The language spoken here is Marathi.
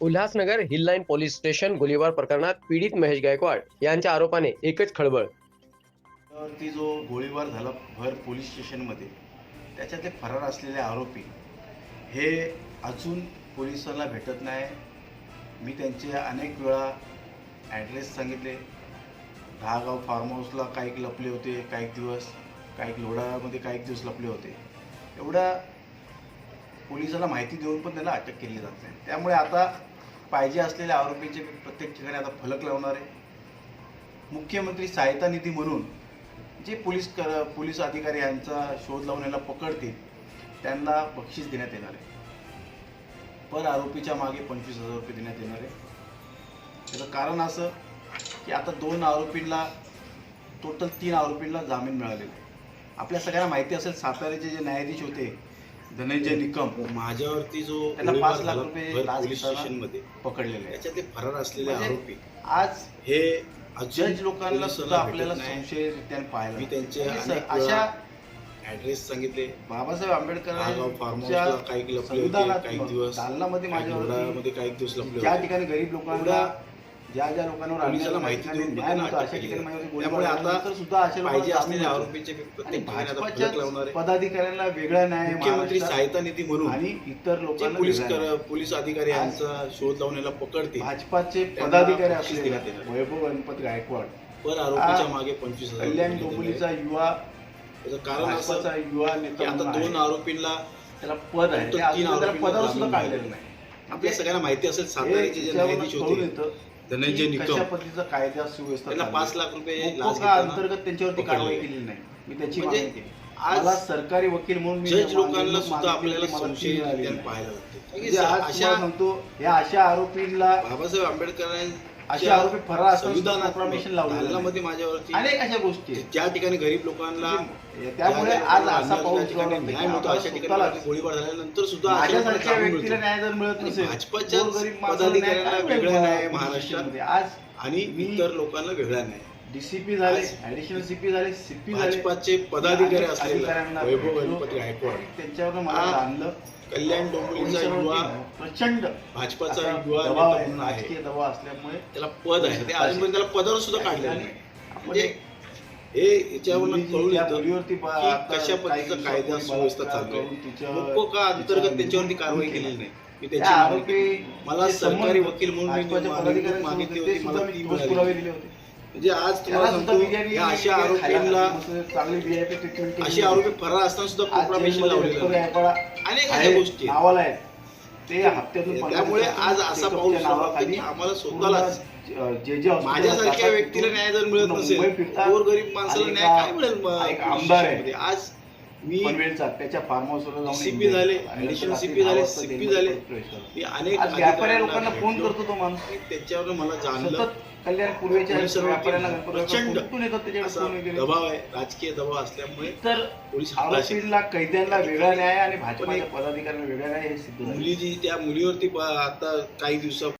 Ulhasnagar hill line police station गोळीबार प्रकरणात पीडित महेश गायकवाड यांच्या आरोपाने एकच खळबळ. ती जो गोळीबार झाला भर पोलीस स्टेशनमध्ये त्याच्यातले फरार असलेले आरोपी हे अजून पोलिसांना भेटत नाही. मी त्यांचे अनेक वेळा ॲड्रेस सांगितले. दहागाव फार्म हाऊसला काही लपले होते काही दिवस काही लोढामध्ये काही दिवस लपले होते. एवढ्या पोलिसाला माहिती देऊन पण त्यांना अटक केली जात नाही. त्यामुळे आता पाहिजे असलेल्या आरोपींचे प्रत्येक ठिकाणी आता फलक लावणार आहे मुख्यमंत्री सहायता निधी म्हणून जे पोलीस कर पोलीस अधिकारी यांचा शोध लावून यांना पकडतील त्यांना बक्षीस देण्यात येणार आहे. पर आरोपीच्या मागे पंचवीस हजार रुपये देण्यात येणार आहे. त्याचं कारण असं की आता दोन आरोपींना टोटल तीन आरोपींना जामीन मिळालेला आहे. आपल्या सगळ्यांना माहिती असेल साताऱ्याचे जे न्यायाधीश होते धनंजय निकम. माझ्यावरती जो त्यांना पाच लाख रुपये पोलीस स्टेशनमध्ये पकडलेले आहे त्याच्यातले फरार असलेले म्हणजे आरोपी आज हे जज लोकांना सुद्धा आपल्याला. संशयरित्या पाहायला मी त्यांचे म्हणजे अशा ऍड्रेस सांगितले. बाबासाहेब आंबेडकर काही काही दिवस दालनामध्ये काही दिवस लपले ज्या होते. ठिकाणी गरीब लोकांना ज्या ज्या लोकांवर पोलिसाला माहिती देऊन न्याय अशा ठिकाणी. माझ्यावरती त्यामुळे आता झाल्यानंतर सुद्धा अशा लोकांना पाहिजे जामीन असलेल्या मिळतो. आरोपींचे मी आणि प्रत्येक ठिकाणी आता फलक लावणार भाजपाच्याच आहे पदाधिकाऱ्यांना वेगळा न्याय मुख्यमंत्री महाराष्ट्रात सहायता निधी म्हणून आणि इतर जे लोकांना पोलीस वेगळा न्याय. कर- पोलीस अधिकारी यांचा शोध लावून याला पकडतील भाजपाचे त्यांना पदाधिकारी बक्षीस असलेले देण्यात येणार. वैभव गणपत गायकवाड पर आरोपीच्या आ- मागे पंचवीस हजार कल्याण दिलेले डोंबिवलीचा. युवा त्याचं कारण असं भाजपाचा युवा की नेता आता म्हणून दोन आहे. आरोपींना त्याला पद आहे फक्त ते अजून तीन त्याला आरोपींना पदावर सुद्धा जामीन काढलेलं मिळालेला नाही आपल्या सगळ्यांना माहिती असेल साताऱ्याचे जे न्यायाधीश होते धनंजय की निकम कशा पद्धतीचा कायदा सुव्यवस्था त्यांना. पाच लाख रुपये अंतर्गत त्यांच्यावरती. कारवाई केलेली नाही मी त्याची म्हणजे मागणी केली आज सरकारी वकील म्हणून जज लोकांना सुद्धा केली, आपल्याला संशय. पाहायला लागते म्हणजे आज अशा सांगतो या अशा आरोपींना बाबासाहेब आंबेडकर असे आरोपी फरार असताना संविधानात प्रॉमिशन लावलेलं माझ्यावरती अनेक अशा गोष्टी आहेत. ज्या ठिकाणी गरीब लोकांना म्हणजे त्यामुळे आज असा पाऊस न्याय मिळतो. अशा ठिकाणी गोळीबार झाल्यानंतर सुद्धा अशा व्यक्तीला. न्याय जर मिळत नसेल भाजपाच्याच गोरगरीब माणसाला पदाधिकाऱ्यांना न्याय वेगळा न्याय महाराष्ट्रामध्ये? आज आणि मी- इतर लोकांना वेगळा नाही डीसीपी झाले ऍडिशनल सीपी झाले सीपी झाले. भाजपाचे पदाधिकारी असलेले अधिकाऱ्यांना वैभव भेटलो. गणपती गायकवाड त्यांच्यावर मला आज जाणलं. कल्याण डोंबिवलीचा युवा प्रचंड. भाजपाचा असा युवा दबाव नेता आहे म्हणून आहे. राजकीय दबाव असल्यामुळे त्याला पद आहे. ते अजूनपर्यंत त्याला पदावर सुद्धा काढलेलं आणि नाही. आपण म्हणजे हे याच्यावरून मुलीची- कळून त्या येतं मुलीवरती की ब- आता कशा काही पद्धतीचा कायदा दिवसापूर्वी सुव्यवस्था बलात्कार चालू आहे. करून तिच्या- मोकोका अंतर्गत त्याच्यावरती कारवाई केली. केलेली नाही. मी त्या त्याची मागणी आरोपी केली. मला जे सरकारी संबंध वकील म्हणून मी भाजपाच्या मागणी- पदाधिकाऱ्यांसोबत मागितली होते, ते मला ती मी ठोस पुरावे दिले होते. म्हणजे आज तुम्हाला सांगतो या अशा आरोपींना चांगली ट्रीटमेंट. असे आरोपी फरार असताना सुद्धा प्रोबेशन जेलमध्ये लावलेलं अनेक अशा गोष्टी आहेत. नावाला आहेत ते हप्त्यातून पंधरा त्यामुळे आज असा सुरू नावाखाली आम्हाला स्वतःलाच जे जे माझ्यासारख्या व्यक्तीला न्याय जर मिळत नसेल. गोरगरीब माणसाला न्याय काय मिळेल आमदार आहे. आज मी पनवेलचा त्याच्या फार्म हाऊसवर जाऊन enjoy झाले, CP रात्री झाले, दिल्लीमध्ये झाले. मी अनेक आज व्यापाऱ्या लोकांना फोन. करतो तो माणूस. की त्याच्यावर मला जाणलं. कल्याण पूर्वेच्या प्रचंड दबाव आहे राजकीय दबाव असल्यामुळे तर. आरोपींना कैद्यांना वेगळा न्याय आणि भाजपाच्या पदाधिकाऱ्यांना वेगळा न्याय हे सिद्ध मुली जी त्या मुलीवरती आता काही दिवसा